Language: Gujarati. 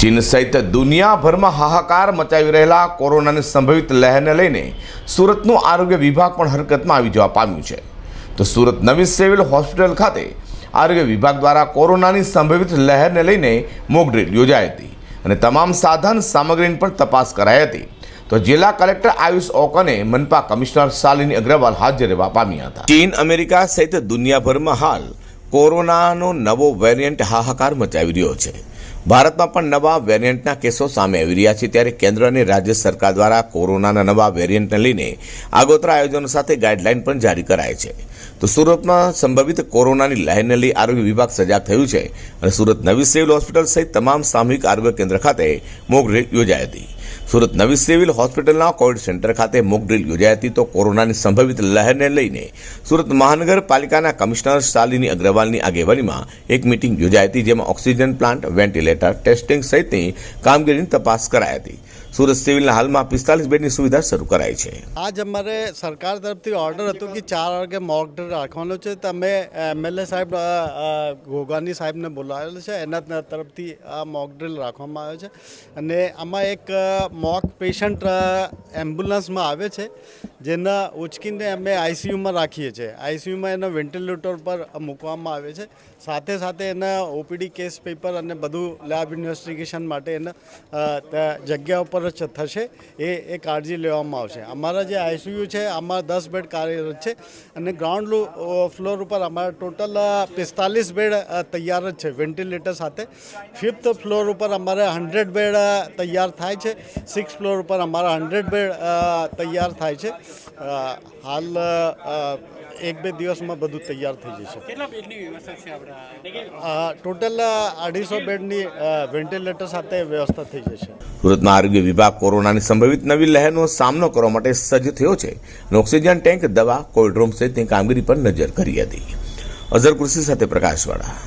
ચીન સહિત દુનિયાભરમાં હાહાકાર મચાવી રહેલા કોરોનાની સંભવિત લહેરને લઈને સુરતનું આરોગ્ય વિભાગ પણ હરકતમાં આવી જવા પામ્યું છે. તો સુરત નવી સિવિલ હોસ્પિટલ ખાતે આરોગ્ય વિભાગ દ્વારા કોરોનાની સંભવિત લહેરને લઈને મોકડ્રીલ યોજાઈ હતી અને તમામ સાધન સામગ્રીની પણ તપાસ કરાઈ હતી. તો જિલ્લા કલેક્ટર આયુષ ઓકને મનપા કમિશનર શાલિની અગ્રવાલ હાજર રહેવા પામ્યા હતા. ચીન અમેરિકા સહિત દુનિયાભરમાં હાલ કોરોનાનો નવો વેરિયન્ટ હાહાકાર મચાવી રહ્યો છે. ભારતમાં પણ નવા વેરિયન્ટના કેસો સામે આવી રહ્યા છે. ત્યારે કેન્દ્ર અને રાજ્ય સરકાર દ્વારા કોરોનાના નવા વેરિયન્ટને લઈને આગોતરા આયોજનો સાથે ગાઈડલાઇન પણ જારી કરાય છે. તો સુરતમાં સંભવિત કોરોનાની લહેરને લઈ આરોગ્ય વિભાગ સજાગ થયું છે અને સુરત નવી સિવિલ હોસ્પિટલ સહિત તમામ સામૂહિક આરોગ્ય કેન્દ્ર ખાતે મોક યોજાઈ હતી. સુરત નવી સિવિલ હોસ્પિટલના કોવિડ સેન્ટર ખાતે મોક ડ્રીલ યોજાઈ હતી તો કોરોનાની સંભવિત લહેરને લઈને સુરત મહાનગરપાલિકાના કમિશનર શાલિની અગ્રવાલની આગેવાનીમાં એક મિટિંગ યોજાઈ હતી જેમાં ઓક્સિજન પ્લાન્ટ, વેન્ટિલેટર, ટેસ્ટિંગ સહિતની કામગીરીની તપાસ કરાઈ હતી. સુરત સિવિલના હાલમાં પિસ્તાલીસ બેડની સુવિધા શરૂ કરાઈ છે. આજ અમારે સરકાર તરફથી ઓર્ડર હતો કે ચાર વાગે મોક ડ્રીલ રાખવાનો છે. તો અમે એમએલએ સાહેબ ઘોઘાની સાહેબને બોલાવેલો છે. એના તરફથી આ મોક ડ્રીલ રાખવામાં આવ્યો છે. અને આમાં એક મોક પેશન્ટ એમ્બ્યુલન્સમાં આવે છે, જેના ઉચકીને અમે આઈસીયુમાં રાખીએ છીએ. આઈસીયુમાં એના વેન્ટિલેટર પર મૂકવામાં આવે છે. સાથે સાથે એના ઓપીડી કેસ પેપર અને બધું લેબ ઇન્વેસ્ટિગેશન માટે એના જગ્યા ઉપર જ થશે એ એ કાળજી લેવામાં આવશે. અમારા જે આઈસીયુ છે, આમાં દસ બેડ કાર્યરત છે અને ગ્રાઉન્ડ ફ્લોર ઉપર અમારા ટોટલ પિસ્તાલીસ બેડ તૈયાર જ છે વેન્ટિલેટર સાથે. ફિફ્થ ફ્લોર ઉપર અમારે હંડ્રેડ બેડ તૈયાર થાય છે. સિક્સ ફ્લોર ઉપર અમારા હંડ્રેડ બેડ તૈયાર થાય છે. હાલ એક બે દિવસમાં બધું તૈયાર થઈ જશે. કેટલા બેડની વ્યવસ્થા છે આપણા? અ, ટોટલ અઢીસો બેડની વેન્ટિલેટર સાથે વ્યવસ્થા થઈ જશે. સુરતમાં આરોગ્ય વિભાગ કોરોનાની સંભવિત નવી લહેરનો સામનો કરવા માટે સજ્જ થયો છે. અને ઓક્સિજન ટેન્ક દવા કોલ્ડ રૂમ સહિતની કામગીરી પર નજર કરી હતી. અઝર કૃષિ સાથે પ્રકાશવાળા.